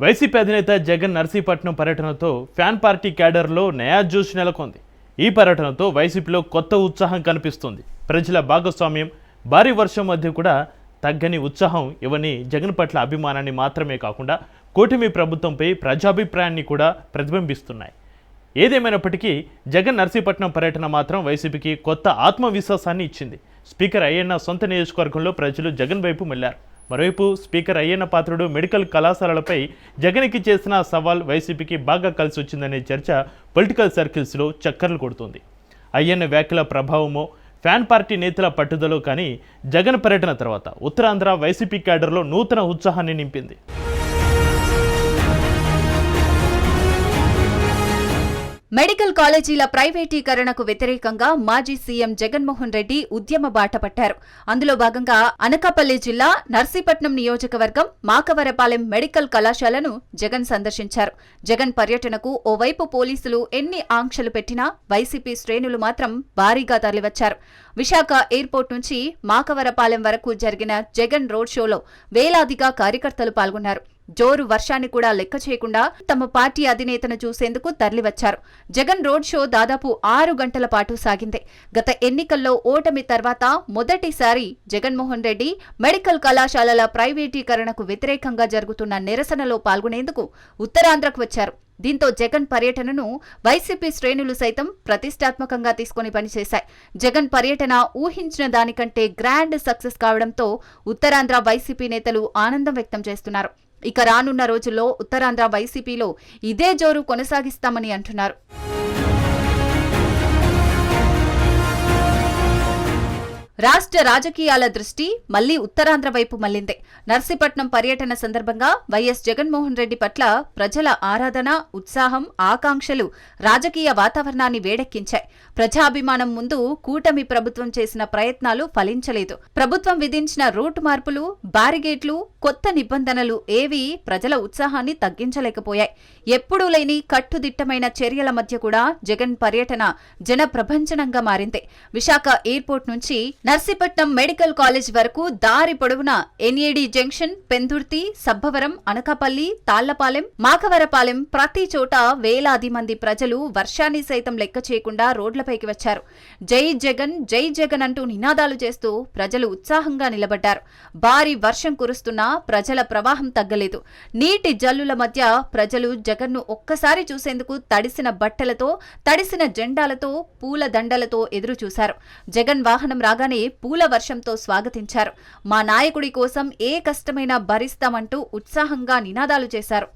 YCP అధినేత జగన్ నర్సీపట్నం పర్యటనతో fan party క్యాడర్లో నయా జోష్ నెలకొంది. ఈ పర్యటనతో వైసీపీలో కొత్త ఉత్సాహం కనిపిస్తుంది. ప్రజల భాగస్వామ్యం భారీ వర్షం మధ్య కూడా తగ్గని ఉత్సాహం ఇవని జగన్ పట్ల అభిమానాన్ని మాత్రమే కాకుండా కూటమి ప్రభుత్వంపై ప్రజాభిప్రాయాన్ని కూడా ప్రతిబింబిస్తున్నాయి. ఏదేమైనప్పటికీ జగన్ నర్సీపట్నం పర్యటన మాత్రం వైసీపీకి కొత్త ఆత్మవిశ్వాసాన్ని ఇచ్చింది. స్పీకర్ అయ్యన్న సొంత నియోజకవర్గంలో ప్రజలు జగన్ వైపు మెళ్ళారు మరోవైపు స్పీకర్ అయ్యన్న పాత్రుడు మెడికల్ కళాశాలలపై జగన్కి చేసిన సవాల్ వైసీపీకి బాగా కలిసి వచ్చిందనే చర్చ పొలిటికల్ సర్కిల్స్లో చక్కర్లు కొడుతుంది. అయ్యన్న వ్యాఖ్యల ప్రభావమో ఫ్యాన్ పార్టీ నేతల పట్టుదలో కానీ జగన్ పర్యటన తర్వాత ఉత్తరాంధ్ర వైసీపీ క్యాడర్లో నూతన ఉత్సాహాన్ని నింపింది. మెడికల్ కాలేజీల ప్రైవేటీకరణకు వ్యతిరేకంగా మాజీ సీఎం జగన్మోహన్ రెడ్డి ఉద్యమ బాట పట్టారు. అందులో భాగంగా అనకాపల్లి జిల్లా నర్సీపట్నం నియోజకవర్గం మాకవరపాలెం మెడికల్ కళాశాలను జగన్ సందర్శించారు. జగన్ పర్యటనకు ఓవైపు పోలీసులు ఎన్ని ఆంక్షలు పెట్టినా వైసీపీ శ్రేణులు మాత్రం భారీగా తరలివచ్చారు. విశాఖ ఎయిర్పోర్ట్ నుంచి మాకవరపాలెం వరకు జరిగిన జగన్ రోడ్ షోలో వేలాదిగా కార్యకర్తలు పాల్గొన్నారు. జోరు వర్షాన్ని కూడా లెక్క చేయకుండా తమ పార్టీ అధినేతను చూసేందుకు తరలివచ్చారు. జగన్ రోడ్ షో దాదాపు ఆరు గంటల పాటు సాగింది. గత ఎన్నికల్లో ఓటమి తర్వాత మొదటిసారి జగన్మోహన్ రెడ్డి మెడికల్ కళాశాలల ప్రైవేటీకరణకు వ్యతిరేకంగా జరుగుతున్న నిరసనలో పాల్గొనేందుకు ఉత్తరాంధ్రకు వచ్చారు. దీంతో జగన్ పర్యటనను వైసీపీ శ్రేణులు సైతం ప్రతిష్టాత్మకంగా తీసుకుని పనిచేశాయి. జగన్ పర్యటన ఊహించిన దానికంటే గ్రాండ్ సక్సెస్ కావడంతో ఉత్తరాంధ్ర వైసీపీ నేతలు ఆనందం వ్యక్తం చేస్తున్నారు. ఇక రానున్న రోజుల్లో ఉత్తరాంధ్ర వైసీపీలో ఇదే జోరు కొనసాగిస్తామని అంటున్నారు. రాష్ట్ర రాజకీయాల దృష్టి మళ్ళీ ఉత్తరాంధ్ర వైపు మళ్ళింది నర్సీపట్నం పర్యటన సందర్భంగా వైఎస్ జగన్మోహన్ రెడ్డి పట్ల ప్రజల ఆరాధన ఉత్సాహం ఆకాంక్షలు రాజకీయ వాతావరణాన్ని వేడెక్కించాయి. ప్రజాభిమానం ముందు కూటమి ప్రభుత్వం చేసిన ప్రయత్నాలు ఫలించలేదు. ప్రభుత్వం విధించిన రూట్ మార్పులు బారిగేట్లు కొత్త నిబంధనలు ఏవీ ప్రజల ఉత్సాహాన్ని తగ్గించలేకపోయాయి. ఎప్పుడూ లేని కట్టుదిట్టమైన చర్యల మధ్య కూడా జగన్ పర్యటన జనప్రభంజనంగా మారింది. విశాఖ ఎయిర్పోర్ట్ నుంచి నర్సీపట్నం మెడికల్ కాలేజ్ వరకు దారి పొడవునా ఎన్ఏడి జంక్షన్ పెందుర్తి సబ్బవరం అనకాపల్లి తాళ్ళపాలెం మాకవరపాలెం ప్రతి చోట వేలాది మంది ప్రజలు వర్షాన్ని సైతం లెక్క చేయకుండా రోడ్లపైకి వచ్చారు. జై జగన్ జై జగన్ అంటూ నినాదాలు చేస్తూ ప్రజలు ఉత్సాహంగా నిలబడ్డారు. భారీ వర్షం కురుస్తున్నా ప్రజల ప్రవాహం తగ్గలేదు. నీటి జల్లుల మధ్య ప్రజలు జగన్ను ఒక్కసారి చూసేందుకు తడిసిన బట్టలతో తడిసిన జెండాలతో పూల దండలతో ఎదురు చూశారు జగన్ వాహనం రాగానే పూల వర్షంతో స్వాగతించారు. మా నాయకుడి కోసం ఏ కష్టమైనా భరిస్తామంటూ ఉత్సాహంగా నినాదాలు చేశారు.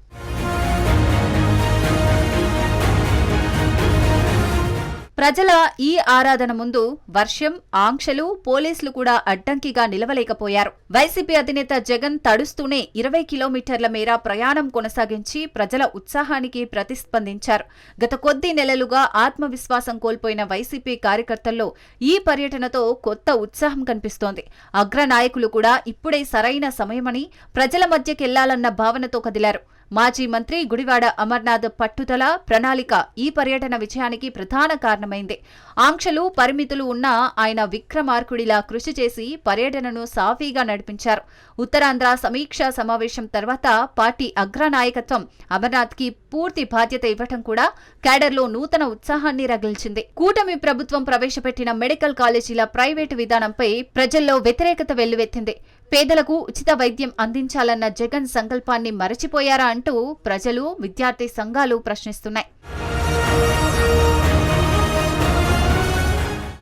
ప్రజల ఈ ఆరాధన ముందు వర్షం ఆంక్షలు పోలీసులు కూడా అడ్డంకిగా నిలవలేకపోయారు. వైసీపీ అధినేత జగన్ తడుస్తూనే ఇరవై కిలోమీటర్ల మేర ప్రయాణం కొనసాగించి ప్రజల ఉత్సాహానికి ప్రతిస్పందించారు. గత కొద్ది నెలలుగా ఆత్మవిశ్వాసం కోల్పోయిన వైసీపీ కార్యకర్తల్లో ఈ పర్యటనతో కొత్త ఉత్సాహం కనిపిస్తోంది. అగ్రనాయకులు కూడా ఇప్పుడే సరైన సమయమని ప్రజల మధ్యకెళ్ళాలన్న భావనతో కదిలారు. మాజీ మంత్రి గుడివాడ అమర్నాథ్ పట్టుదల ప్రణాళిక ఈ పర్యటన విజయానికి ప్రధాన కారణమైంది. ఆంక్షలు పరిమితులు ఉన్నా ఆయన విక్రమార్కుడిలా కృషి చేసి పర్యటనను సాఫీగా నడిపించారు. ఉత్తరాంధ్ర సమీక్షా సమావేశం తర్వాత పార్టీ అగ్రనాయకత్వం అమర్నాథ్కి పూర్తి బాధ్యత ఇవ్వటం కూడా క్యాడర్లో నూతన ఉత్సాహాన్ని రగిల్చింది. కూటమి ప్రభుత్వం ప్రవేశపెట్టిన మెడికల్ కాలేజీల ప్రైవేటు విధానంపై ప్రజల్లో వ్యతిరేకత వెల్లువెత్తింది. పేదలకు ఉచిత వైద్యం అందించాలన్న జగన్ సంకల్పాన్ని మరచిపోయారా అంటూ ప్రజలు విద్యార్థి సంఘాలు ప్రశ్నిస్తున్నాయి.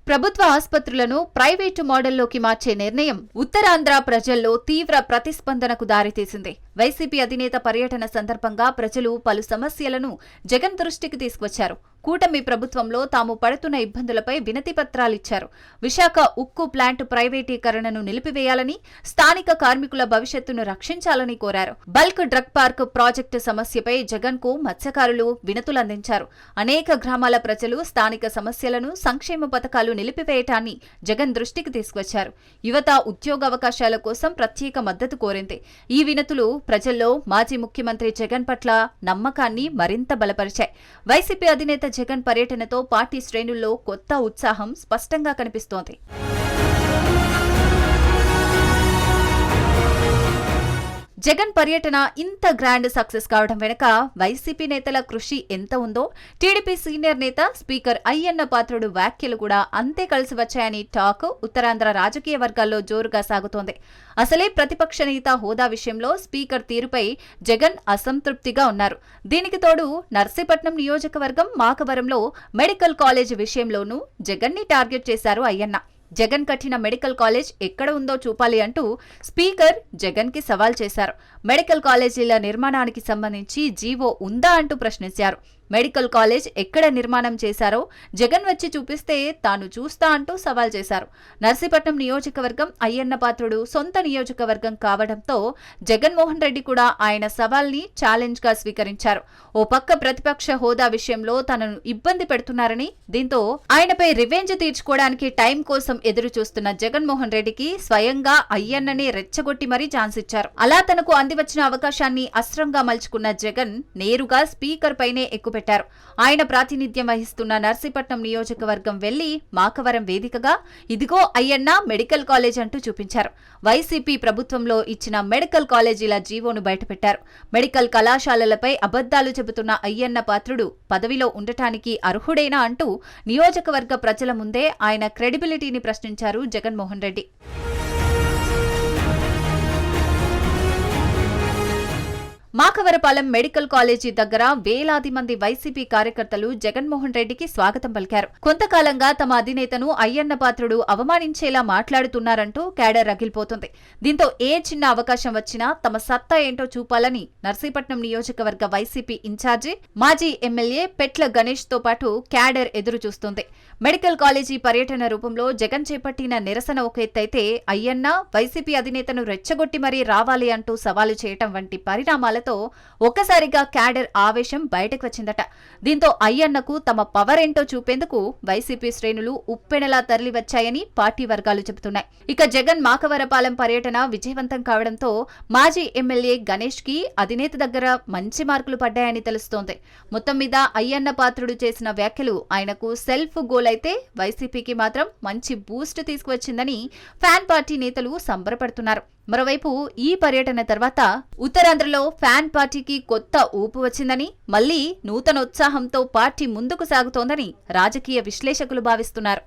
ప్రభుత్వ ఆసుపత్రులను ప్రైవేటు మోడల్లోకి మార్చే నిర్ణయం ఉత్తరాంధ్ర ప్రజల్లో తీవ్ర ప్రతిస్పందనకు దారితీసింది. వైసీపీ అధినేత పర్యటన సందర్భంగా ప్రజలు పలు సమస్యలను జగన్ దృష్టికి తీసుకొచ్చారు కూటమి ప్రభుత్వంలో తాము పడుతున్న ఇబ్బందులపై వినతి పత్రాలిచ్చారు విశాఖ ఉక్కు ప్లాంట్ ప్రైవేటీకరణను నిలిపివేయాలని స్థానిక కార్మికుల భవిష్యత్తును రక్షించాలని కోరారు. బల్క్ డ్రగ్ పార్క్ ప్రాజెక్టు సమస్యపై జగన్కు మత్స్యకారులు వినతులందించారు. అనేక గ్రామాల ప్రజలు స్థానిక సమస్యలను సంక్షేమ పథకాలు నిలిపివేయటాన్ని జగన్ దృష్టికి తీసుకొచ్చారు. యువత ఉద్యోగావకాశాల కోసం ప్రత్యేక మద్దతు కోరింది. ఈ వినతులు ప్రజల్లో మాజీ ముఖ్యమంత్రి జగన్ పట్ల నమ్మకాన్ని మరింత బలపరిచాయి. వైసీపీ అధినేత జగన్ పర్యటనతో పార్టీ శ్రేణుల్లో కొత్త ఉత్సాహం స్పష్టంగా కనిపిస్తోంది. జగన్ పర్యటన ఇంత గ్రాండ్ సక్సెస్ కావడం వెనుక వైసీపీ నేతల కృషి ఎంత ఉందో టీడీపీ సీనియర్ నేత స్పీకర్ అయ్యన్న పాత్రుడు వ్యాఖ్యలు కూడా అంతే కలిసి వచ్చాయని టాక్ ఉత్తరాంధ్ర రాజకీయ వర్గాల్లో జోరుగా సాగుతోంది. అసలే ప్రతిపక్ష నేత హోదా విషయంలో స్పీకర్ తీరుపై జగన్ అసంతృప్తిగా ఉన్నారు. దీనికి తోడు నర్సీపట్నం నియోజకవర్గం మాకవరంలో మెడికల్ కాలేజ్ విషయంలోనూ జగన్ని టార్గెట్ చేశారు అయ్యన్న. జగన్ కట్టిన మెడికల్ కాలేజ్ ఎక్కడ ఉందో చూపాలి అంటూ స్పీకర్ జగన్కి సవాల్ చేశారు. మెడికల్ కాలేజీల నిర్మాణానికి సంబంధించి జీవో ఉందా అంటూ ప్రశ్నించారు. మెడికల్ కాలేజ్ ఎక్కడ నిర్మాణం చేశారో జగన్ వచ్చి చూపిస్తే తాను చూస్తా అంటూ సవాల్ చేశారు. నర్సీపట్నం నియోజకవర్గం అయ్యన్న పాత్రుడు సొంత నియోజకవర్గం కావడంతో జగన్మోహన్ రెడ్డి కూడా ఆయన సవాల్ని ఛాలెంజ్గా స్వీకరించారు. ఓ పక్క ప్రతిపక్ష హోదా విషయంలో తనను ఇబ్బంది పెడుతున్నారని దీంతో ఆయనపై రివెంజ్ తీర్చుకోవడానికి టైం కోసం ఎదురు చూస్తున్న జగన్మోహన్ రెడ్డికి స్వయంగా అయ్యన్నని రెచ్చగొట్టి మరీ ఛాన్స్ ఇచ్చారు. అలా తనకు అందివచ్చిన అవకాశాన్ని అస్త్రంగా మలుచుకున్న జగన్ నేరుగా స్పీకర్ పైనే ఎక్కుపెట్టారు. ఆయన ప్రాతినిధ్యం వహిస్తున్న నర్సీపట్నం నియోజకవర్గం వెళ్ళి మాకవరం వేదికగా ఇదిగో అయ్యన్న మెడికల్ కాలేజ్ అంటూ చూపించారు. వైసీపీ ప్రభుత్వంలో ఇచ్చిన మెడికల్ కాలేజీల జీవోను బయటపెట్టారు. మెడికల్ కళాశాలలపై అబద్దాలు చెబుతున్న అయ్యన్న పాత్రుడు పదవిలో ఉండటానికి అర్హుడేనా అంటూ నియోజకవర్గ ప్రజల ముందే ఆయన క్రెడిబిలిటీని ప్రశ్నించారు జగన్మోహన్ రెడ్డి. మాకవరపాలెం మెడికల్ కాలేజీ దగ్గర వేలాది మంది వైసీపీ కార్యకర్తలు జగన్మోహన్ రెడ్డికి స్వాగతం పలికారు. కొంతకాలంగా తమ అధినేతను అయ్యన్న పాత్రుడు అవమానించేలా మాట్లాడుతున్నారంటూ క్యాడర్ రగిలిపోతుంది. దీంతో ఏ చిన్న అవకాశం వచ్చినా తమ సత్తా ఏంటో చూపాలని నర్సీపట్నం నియోజకవర్గ వైసీపీ ఇన్ఛార్జి మాజీ ఎమ్మెల్యే పెట్ల గణేష్తో పాటు క్యాడర్ ఎదురు చూస్తుంది మెడికల్ కాలేజీ పర్యటన రూపంలో జగన్ చేపట్టిన నిరసన ఒక ఎత్తైతే అయ్యన్న వైసీపీ అధినేతను రెచ్చగొట్టి మరీ రావాలి అంటూ సవాలు చేయటం వంటి పరిణామాలతో ఒక్కసారిగా క్యాడర్ ఆవేశం బయటకు వచ్చిందట. దీంతో అయ్యన్నకు తమ పవర్ ఏంటో చూపేందుకు వైసీపీ శ్రేణులు ఉప్పెనలా తరలివచ్చాయని పార్టీ వర్గాలు చెబుతున్నాయి. ఇక జగన్ మాకవరపాలెం పర్యటన విజయవంతం కావడంతో మాజీ ఎమ్మెల్యే గణేష్కి అధినేత దగ్గర మంచి మార్కులు పడ్డాయని తెలుస్తోంది. మొత్తం మీద అయ్యన్న పాత్రుడు చేసిన వ్యాఖ్యలు ఆయనకు సెల్ఫ్ గోల్ అయితే వైసీపీకి మాత్రం మంచి బూస్ట్ తీసుకువచ్చిందని ఫ్యాన్ పార్టీ నేతలు సంబరపడుతున్నారు. మరోవైపు ఈ పర్యటన తర్వాత ఉత్తరాంధ్రలో ఫ్యాన్ పార్టీకి కొత్త ఊపు వచ్చిందని మళ్ళీ నూతన ఉత్సాహంతో పార్టీ ముందుకు సాగుతోందని రాజకీయ విశ్లేషకులు భావిస్తున్నారు.